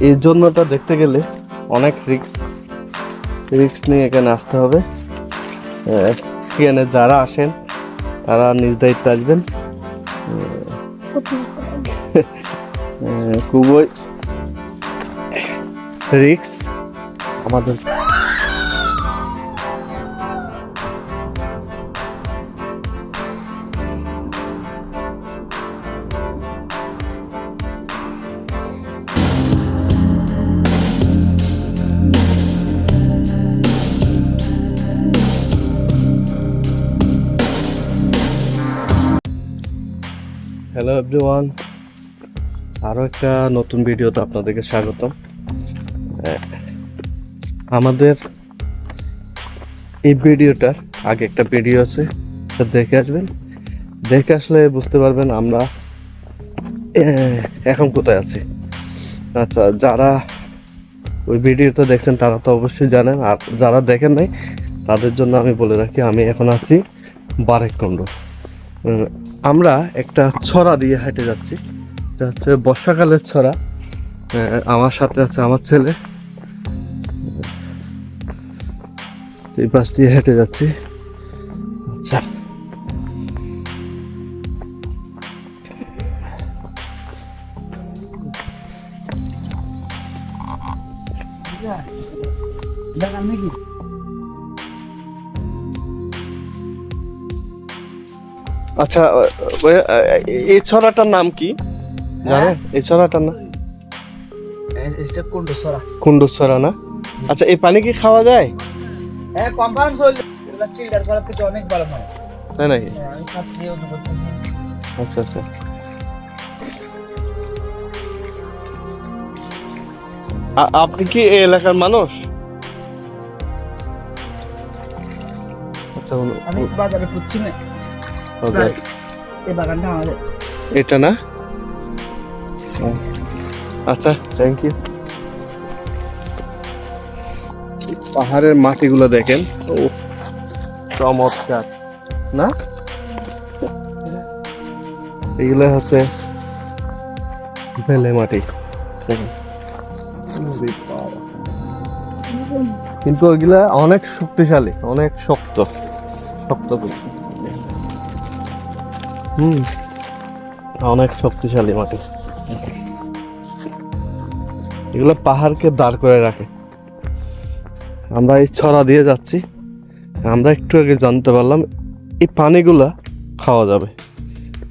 এই জন্যটা দেখতে গেলে অনেক রিক্স রিক্স নিয়ে এখানে আসতে হবে। এখানে যারা আসেন, তারা নিজ দায়িত্বে আসবেন। খুবই রিক্স আমাদের এভরিওয়ান আরও একটা নতুন ভিডিওতে আপনাদেরকে স্বাগতম। আহ, আমাদের এই ভিডিওটার আগে একটা ভিডিও আছে দেখে আসবেন। দেখে আসলে বুঝতে পারবেন আমরা এখন কোথায় আছি। আচ্ছা যারা ওই ভিডিওটা দেখছেন তারা তো অবশ্যই জানেন আর যারা দেখেন নাই তাদের জন্য আমি বলে রাখি আমি এখন আছি বারেককুণ্ড আমরা একটা ছড়া দিয়ে হেঁটে যাচ্ছি। এটা হচ্ছে বর্ষাকালের ছড়া। আমার সাথে আছে আমার ছেলে। এই পাশ দিয়ে হেঁটে যাচ্ছি। আচ্ছা। আচ্ছা এই ছড়াটার নাম কি? জানেন এই ছড়াটার নাম? এটা কোনটা সরা কুন্ডুর ছড়া না? আচ্ছা এই পানি কি খাওয়া যায়? হ্যাঁ কনফার্ম চলছে থেকে অনেক ভালো হয়। তাই নাকি? হ্যাঁ। আচ্ছা আচ্ছা। আপনি কি এই এলাকার মানুষ? আচ্ছা আমি বাজারে পশ্চিমে ওকে। এই বাগানটা আমাদের। এটা না? আচ্ছা থ্যাংক ইউ পাহাড়ের মাটিগুলো দেখেন। ও চমৎকার। না? এগুলো হচ্ছে বেলে মাটি। কিন্তু ওইগুলা অনেক শক্তিশালী অনেক শক্ত শক্ত। হুম। অনেক শক্তিশালী মাটি। এগুলো পাহাড়কে দাঁড় করে রাখে। আমরা এই ছড়া দিয়ে যাচ্ছি। আমরা একটু আগে জানতে পারলাম, এই পানিগুলা খাওয়া যাবে।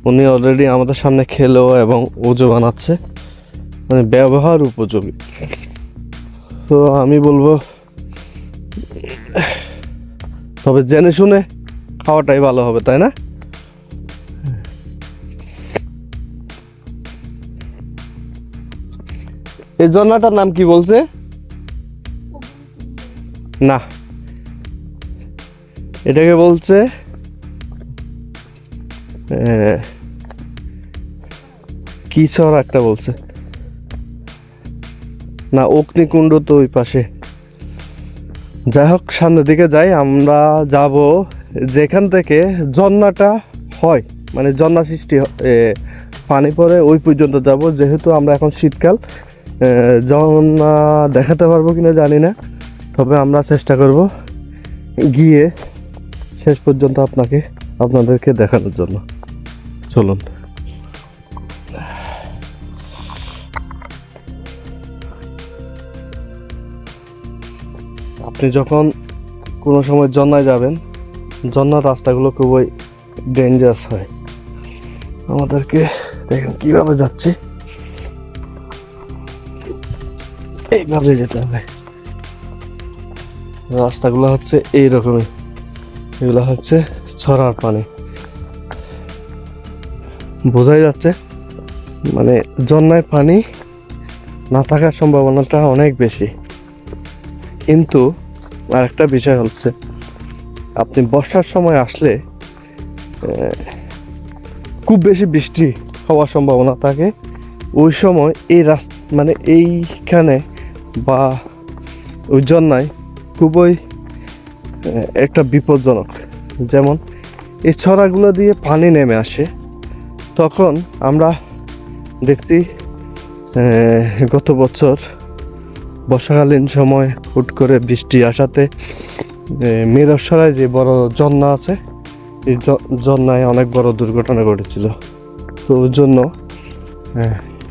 উনি অলরেডি আমাদের সামনে খেলেও এবং উজু বানাচ্ছে। মানে ব্যবহার উপযোগী। তো আমি বলব, তবে জেনে শুনে খাওয়াটাই ভালো হবে, তাই না? এই ঝর্ণাটার নাম কি বলছে? না। এটাকে বলছে কি ছড় একটা বলছে। না, অগ্নিকুণ্ড তো ওই পাশে। যাই হোক, সামনের দিকে যাই, আমরা যাব যেখান থেকে ঝর্ণাটা হয়। মানে ঝর্ণা সৃষ্টি পানি পরে ওই পর্যন্ত যাব। যেহেতু আমরা এখন শীতকাল ঝর্ণা দেখাতে পারব কিনা জানি না, তবে আমরা চেষ্টা করব গিয়ে শেষ পর্যন্ত আপনাকে, আপনাদেরকে দেখানোর জন্য। চলুন। আপনি যখন কোনো সময় জন্নায় যাবেন, জন্নার রাস্তাগুলো খুবই ডেঞ্জারাস হয়। আমাদেরকে দেখেন কীভাবে যাচ্ছে। এইভাবে যেতে হবে। রাস্তাগুলো হচ্ছে এইরকমই। এগুলো হচ্ছে ছড়ার পানি। বোঝাই যাচ্ছে মানে জন্নায় পানি না থাকার সম্ভাবনাটা অনেক বেশি। কিন্তু আরেকটা বিষয় হচ্ছে, আপনি বর্ষার সময় আসলে খুব বেশি বৃষ্টি হওয়ার সম্ভাবনা থাকে। ওই সময় এই রাস্তা মানে এইখানে বা ওই জন্যায় খুবই একটা বিপজ্জনক। যেমন এই ছড়াগুলো দিয়ে পানি নেমে আসে, তখন আমরা দেখছি গত বছর বর্ষাকালীন সময় হুট করে বৃষ্টি আসাতে মিরসরায় যে বড় ঝর্ণা আছে, এই ঝর্ণায় অনেক বড় দুর্ঘটনা ঘটেছিল। তো ওই জন্য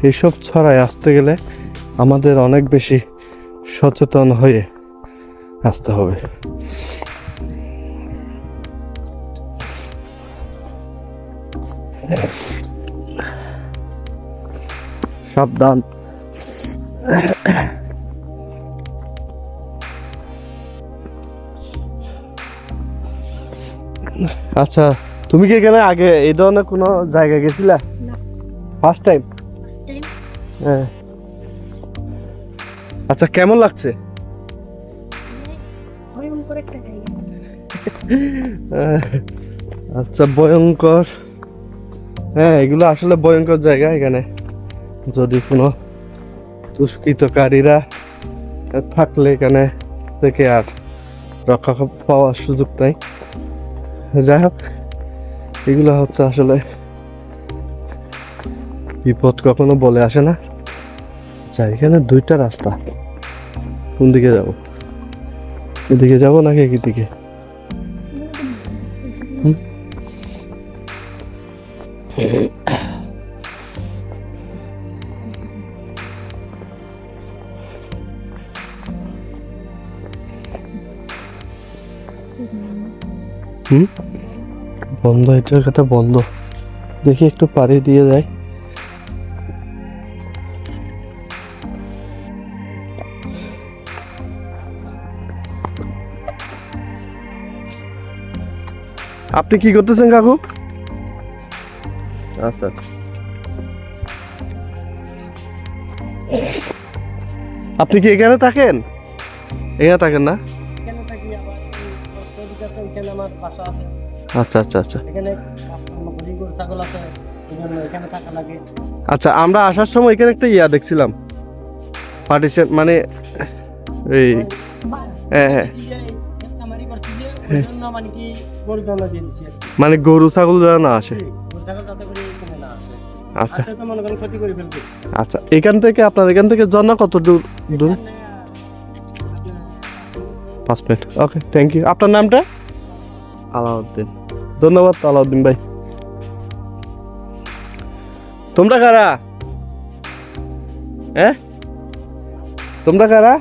এইসব ছড়ায় আসতে গেলে আমাদের অনেক বেশি সচেতন হয়ে আসতে হবে। সাবধান। আচ্ছা তুমি কি এখানে আগে এই ধরনের কোনো জায়গায় গেছিলা? ফার্স্ট টাইম হ্যাঁ। আচ্ছা কেমন লাগছে? আচ্ছা ভয়ঙ্কর। হ্যাঁ এগুলো আসলে ভয়ঙ্কর জায়গা এখানে। যদি কোনো দুষ্কৃতকারীরা থাকলে এখানে থেকে আর রক্ষা পাওয়ার সুযোগ নাই। যাই হোক এগুলো হচ্ছে আসলে বিপদ কখনো বলে আসে না। আচ্ছা এখানে দুইটা রাস্তা। কোন দিকে যাব? এদিকে যাব নাকি একই দিকে বন্ধ এই জায়গাটা বন্ধ। দেখি একটু পাড়ি দিয়ে যায় আপনি কি করতেছেন কাকু? আচ্ছা আচ্ছা। আপনি কি এখানে থাকেন? এখানে থাকেন না? আচ্ছা আচ্ছা আচ্ছা। এখানে আমার গরু গরু ছাগল আছে এই জন্য এখানে থাকা লাগে। আচ্ছা আমরা আসার সময় এখানে একটা ইয়া দেখছিলাম। পার্টিশন মানে এই হ্যাঁ হ্যাঁ। মানে গরু ছাগল যেন না আসে? আচ্ছা। আচ্ছা এখান থেকে আপনার এখান থেকে ঝর্ণা কত দূর? দূর? পাঁচ মিনিট। ওকে থ্যাংক ইউ আপনার নামটা? আলাউদ্দিন। ধন্যবাদ আলাউদ্দিন ভাই। তোমরা কারা? হ্যাঁ? তোমরা কারা?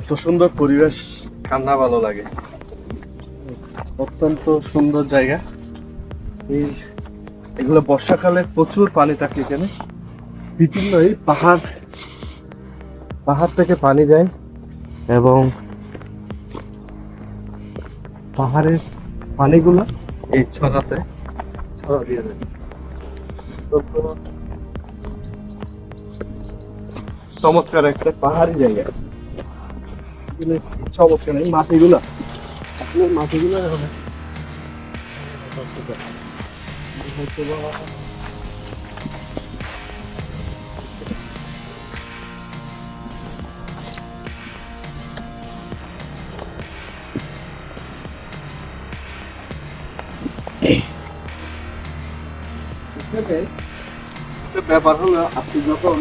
এত সুন্দর পরিবেশ, কান্না ভালো লাগে। অত্যন্ত সুন্দর জায়গা। এই, এগুলো বর্ষাকালে প্রচুর পানি থাকে এখানে। বিভিন্ন এই পাহাড় পাহাড় থেকে পানি যায় এবং পাহাড়ের পানিগুলো এই ছড়াতে, ছড়া দিয়ে দেয়। চমৎকার একটা পাহাড়ি জায়গা। এগুলো চমৎকার এই মাটিগুলা। আসলে মাটিগুলো এখন হয়তো বা এখানে ব্যাপার হলো আপনি যখন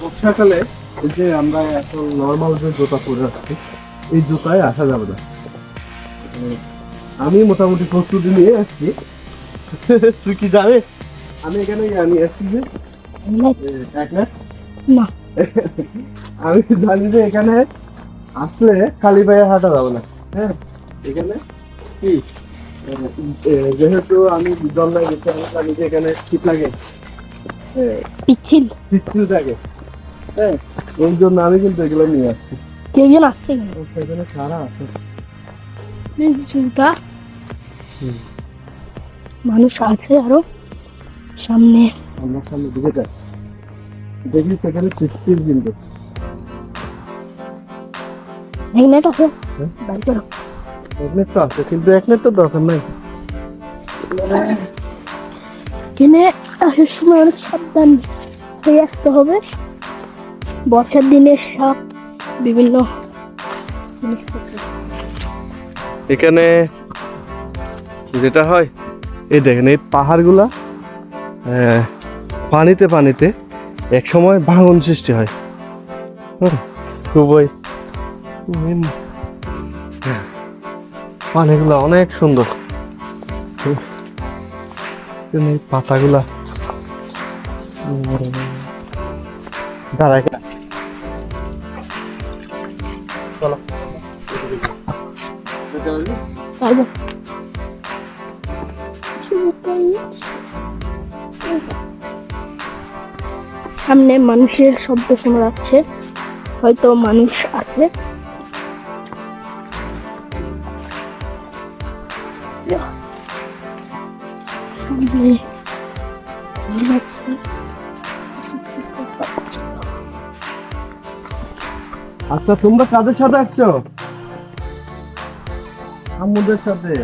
বর্ষাকালে এই যে আমরা এখন নর্মাল যে জুতা পরে আসছি এই জুতায় আসা যাবে না। আমি মোটামুটি প্রস্তুতি নিয়ে আসছি। তুই কি জানিস? আমি এখানে নিয়ে আসছি যে না? আমি জানি যে এখানে আসলে খালি পায়ে হাঁটা যাবে না। হ্যাঁ এখানে কি? যেহেতু আমি জন্মায় গেছি আমি এখানে শীত লাগে পিচ্ছিল। পিচ্ছিল থাকে। হ্যাঁ জন্য আমি কিন্তু এগুলো নিয়ে আসছি। জন আসছে কেন সেখানে সারা আছে। মানুষ আছে আরও সামনে। আমরা সামনে দিকে যাই। দেখি সেখানে বিন্দু। হেলমেট আছে? করো এক তো আছে কিন্তু এক তো দরকার নাই। এখানে আসার সময় অনেক সাবধান হয়ে আসতে হবে। বর্ষার দিনে সাপ বিভিন্ন এখানে যেটা হয়, এই দেখেন, এই পাহাড়গুলা পানিতে পানিতে এক সময় ভাঙন সৃষ্টি হয়। খুবই পানিগুলা অনেক সুন্দর। পাতাগুলা। দাঁড়ায় নেই। সামনে মানুষের শব্দ শোনা যাচ্ছে। হয়তো মানুষ আছে। আচ্ছা তোমরা কাদের সাথে আসছো? আম্মুদের সাথে।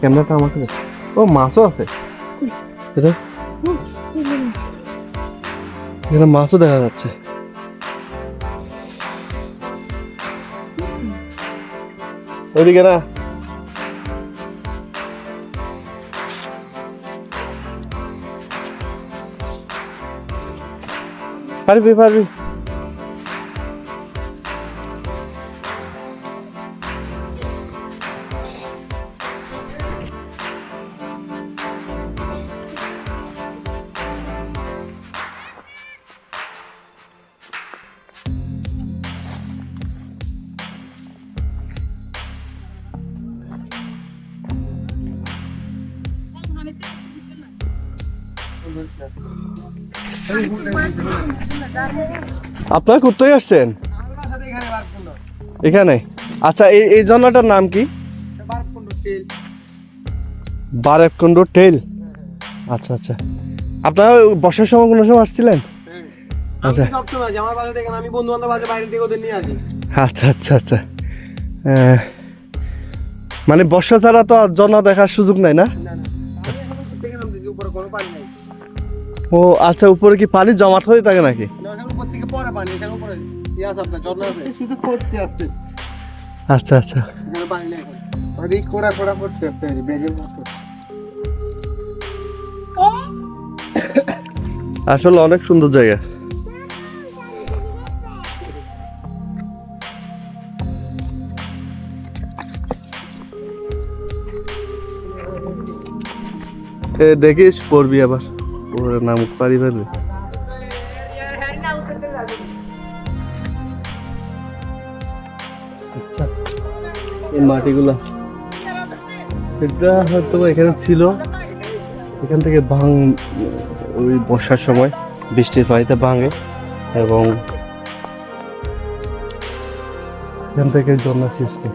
ক্যামেরাটা আমাকে দে। ও মাছও আছে। মাছও দেখা যাচ্ছে। ওইদিকে না পারবি আপনারা কোথায় আসছেন? এখানে? আচ্ছা এই এই জন্যটার নাম কি? বারেককুণ্ড টেল। আচ্ছা আচ্ছা। আপনারা বর্ষার সময় কোনো সময় আসছিলেন? আচ্ছা। আচ্ছা আচ্ছা আচ্ছা। মানে বর্ষা ছাড়া তো আর জন্না দেখার সুযোগ নাই না? ও আচ্ছা উপরে কি পানি জমাট হয়ে থাকে নাকি? পরে পানি এখানে উপরে ইয়ে আছে আপনার ঝর্ণা আছে? শুধু করতে আসতে আচ্ছা আচ্ছা। এখানে পানি নেই কোড়া কোড়া ব্যাগের মতো। আসলে অনেক সুন্দর জায়গা। এ দেখিস পড়বি আবার। ওর নাম পারি পারবি এই মাটিগুলা। এটা হয়তো এখানে ছিল। এখান থেকে ভাঙ ওই বর্ষার সময় বৃষ্টির পানিতে ভাঙে এবং এখান থেকে জন্না সৃষ্টি।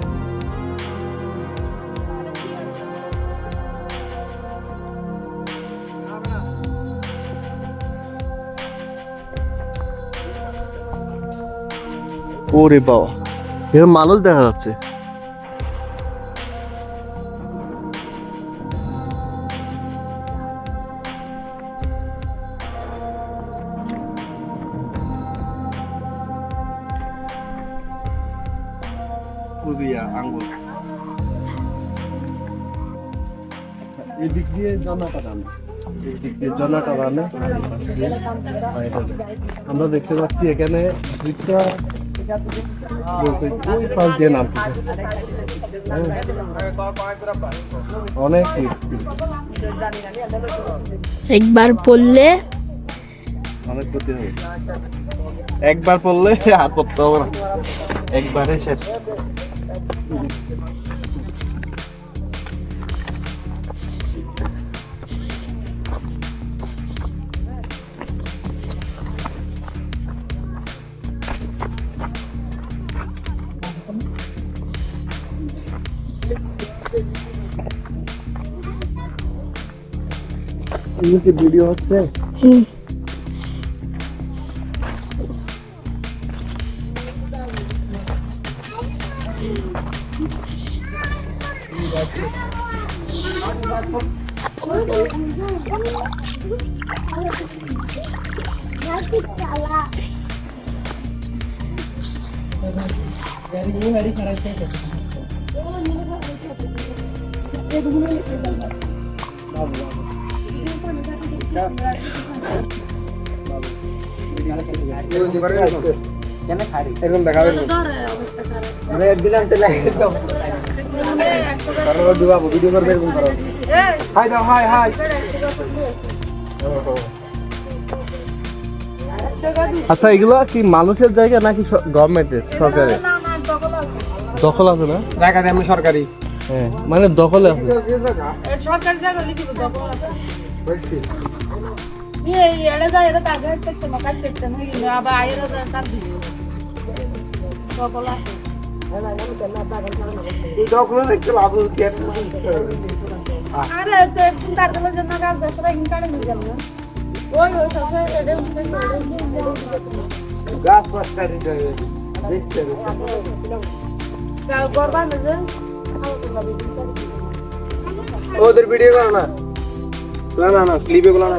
ওরে বাবা। এর মানুষ দেখা যাচ্ছে। এদিক দিয়ে রান্না এদিক দিয়ে আমরা দেখতে পাচ্ছি এখানে দুইটা বলতে ওই পাশ দিয়ে নামতেছে হ্যাঁ। অনেক একবার পড়লে অনেক ক্ষতি হবে। একবার পড়লে আর পড়তে হবে না। একবারে শেষ। ভিডিও হচ্ছে হুম এরকম দেখাবে ভিডিও করবে এরকম করো হাই দাও হাই হাই আচ্ছা এগুলো কি মানুষের জায়গা নাকি গভর্নমেন্টের সরকারের? দখল আছে। না? জায়গা তেমনি সরকারি। হ্যাঁ মানে দখলে আছে। সরকারি জায়গা লিখি দখল আছে। গাছ পাশকারি দেখতে গর্বা নিজে ওদের ভিডিও করো না না না না ক্লিপে গুলো না।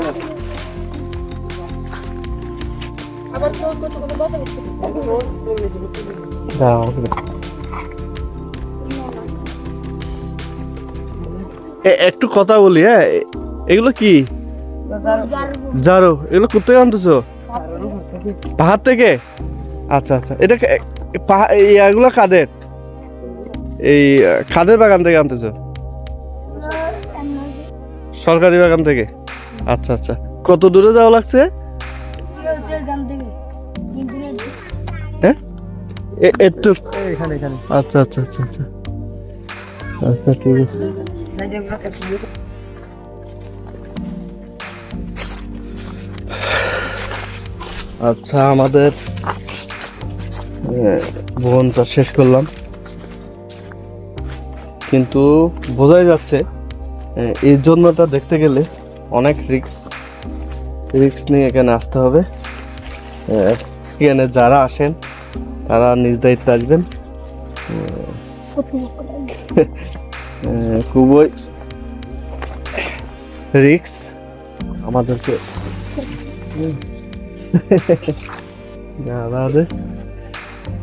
আবার তো কত কত কথা এ- একটু কথা বলি হ্যাঁ? এগুলো কি? জারো এগুলো কোথায় আনতেছো? পাহাড় থেকে? আচ্ছা আচ্ছা। এটা কে- এ- পাহা- এই এগুলো কাদের? এই খাদের বাগান থেকে আনতেছো? সরকারি বাগান থেকে? আচ্ছা আচ্ছা। কত দূরে যাওয়া লাগছে? একটু। আচ্ছা আচ্ছা আচ্ছা আচ্ছা। আচ্ছা ঠিক আছে। আচ্ছা আমাদের ভ্রমণটা শেষ করলাম। কিন্তু বোঝাই যাচ্ছে এই জন্যটা দেখতে গেলে অনেক রিক্স রিক্স নিয়ে এখানে আসতে হবে। এখানে যারা আসেন, তারা নিজ দায়িত্বে আসবেন। খুবই রিক্স আমাদেরকে।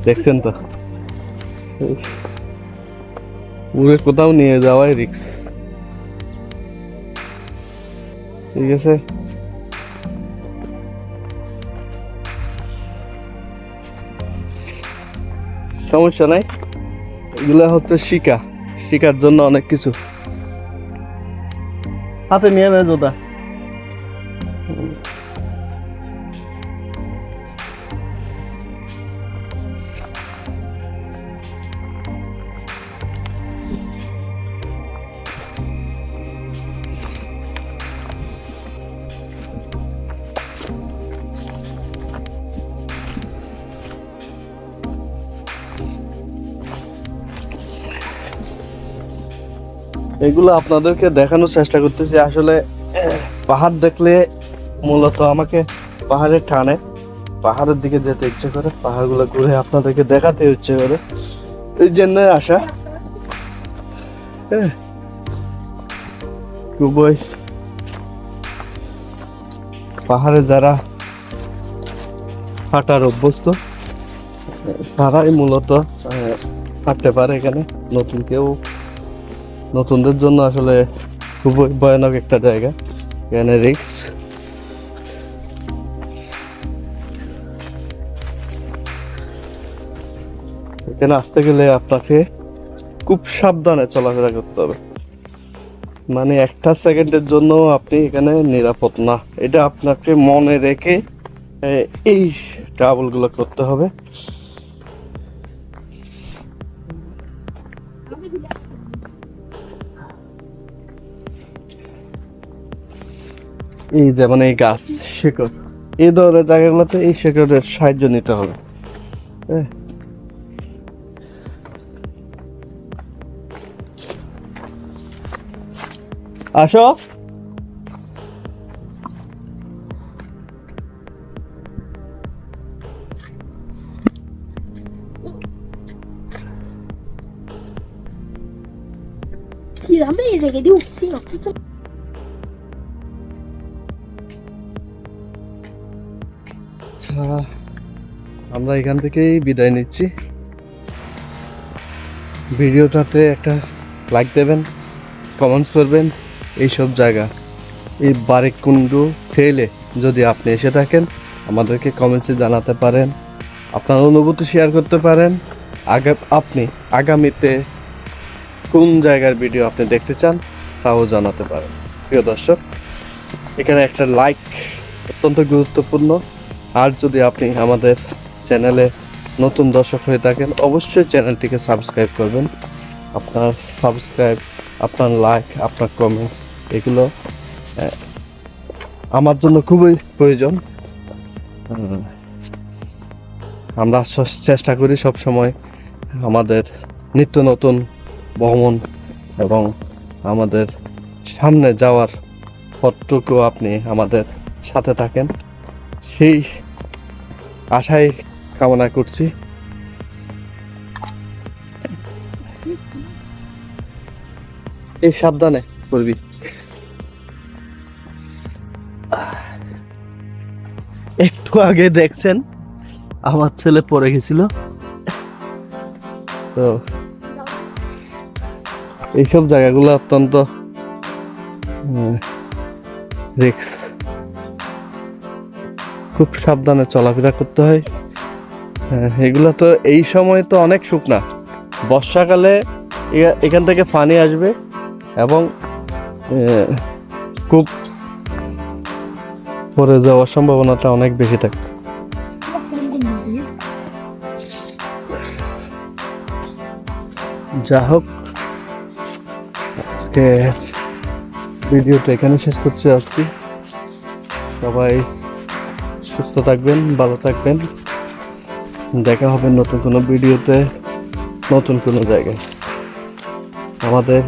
দেখছেন তো? উড়ে কোথাও নিয়ে যাওয়াই রিক্স ঠিক আছে? সমস্যা নাই। এগুলা হচ্ছে শিকা। শিকার জন্য অনেক কিছু। হাতে নিয়ে নেয় জোতা। এগুলো আপনাদেরকে দেখানোর চেষ্টা করতেছি। আসলে, পাহাড় দেখলে মূলত আমাকে পাহাড়ে টানে। পাহাড়ের দিকে যেতে ইচ্ছে করে, পাহাড়গুলো ঘুরে আপনাদেরকে দেখাতে ইচ্ছে করে। এই জন্য আসা। হ্যাঁ। খুবই পাহাড়ে যারা হাঁটার অভ্যস্ত, তারাই মূলত হাঁটতে পারে এখানে। নতুন কেউ নতুনদের জন্য আসলে খুবই ভয়ানক একটা জায়গা। এখানে রিক্স। এখানে আসতে গেলে আপনাকে খুব সাবধানে চলাফেরা করতে হবে। মানে একটা সেকেন্ডের জন্য আপনি এখানে নিরাপদ না। এটা আপনাকে মনে রেখে এই ট্রাভেলগুলো করতে হবে। এই যেমন মানে এই গাছ, শেকড়। এই ধরনের জায়গাগুলোতে এই শেকড়ের সাহায্য নিতে হবে। হ্যাঁ। আসো। Tirame desde que te uxeo. আমরা এখান থেকেই বিদায় নিচ্ছি। ভিডিওটাতে একটা লাইক দেবেন কমেন্টস করবেন, এইসব জায়গা। এই বারেকুন্ডু ফেলে যদি আপনি এসে থাকেন, আমাদেরকে কমেন্টসে জানাতে পারেন, আপনার অনুভূতি শেয়ার করতে পারেন। আগা আপনি আগামীতে কোন জায়গার ভিডিও আপনি দেখতে চান, তাও জানাতে পারেন। প্রিয় দর্শক, এখানে একটা লাইক অত্যন্ত গুরুত্বপূর্ণ। আর যদি আপনি আমাদের চ্যানেলে নতুন দর্শক হয়ে থাকেন, অবশ্যই চ্যানেলটিকে সাবস্ক্রাইব করবেন। আপনার সাবস্ক্রাইব, আপনার লাইক আপনার কমেন্টস এগুলো আমার জন্য খুবই প্রয়োজন। আমরা চেষ্টা করি সব সময় আমাদের নিত্য নতুন ভ্রমণ এবং আমাদের সামনে যাওয়ার পথটুকু আপনি আমাদের সাথে থাকেন। সেই আশাই কামনা করছি। এই সাবধানে করবি। একটু আগে দেখছেন আমার ছেলে পড়ে গেছিল। তো এইসব জায়গাগুলো অত্যন্ত রিক্স খুব সাবধানে চলাফেরা করতে হয়। হ্যাঁ, এগুলো তো এই সময় তো অনেক শুকনা। বর্ষাকালে এখান থেকে পানি আসবে এবং খুব পরে যাওয়ার সম্ভাবনাটা অনেক বেশি থাকে। যা হোক আজকে ভিডিওটা এখানে শেষ করতে যাচ্ছি সবাই সুস্থ থাকবেন, ভালো থাকবেন। দেখা হবে নতুন কোনো ভিডিওতে, নতুন কোনো জায়গায়। আমাদের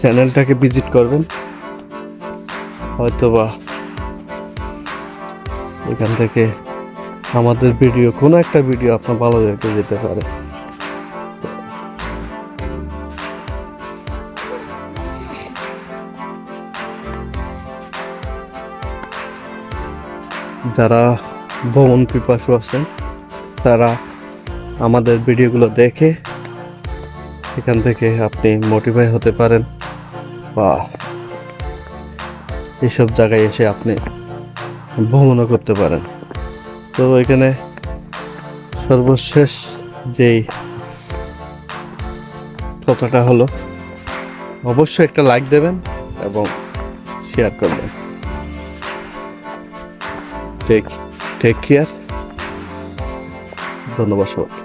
চ্যানেলটাকে ভিজিট করবেন। হয়তোবা এখান থেকে আমাদের ভিডিও, কোনো একটা ভিডিও আপনার ভালো লেগে যেতে পারে। যারা ভ্রমণ পিপাসু আছেন, তারা আমাদের ভিডিওগুলো দেখে এখান থেকে আপনি মোটিভাই হতে পারেন। বা এইসব জায়গায় এসে আপনি ভ্রমণও করতে পারেন। তো এখানে সর্বশেষ যেই কথাটা হলো, অবশ্যই একটা লাইক দেবেন এবং শেয়ার করবেন। টেক টেক কেয়ার ধন্যবাদ সবাই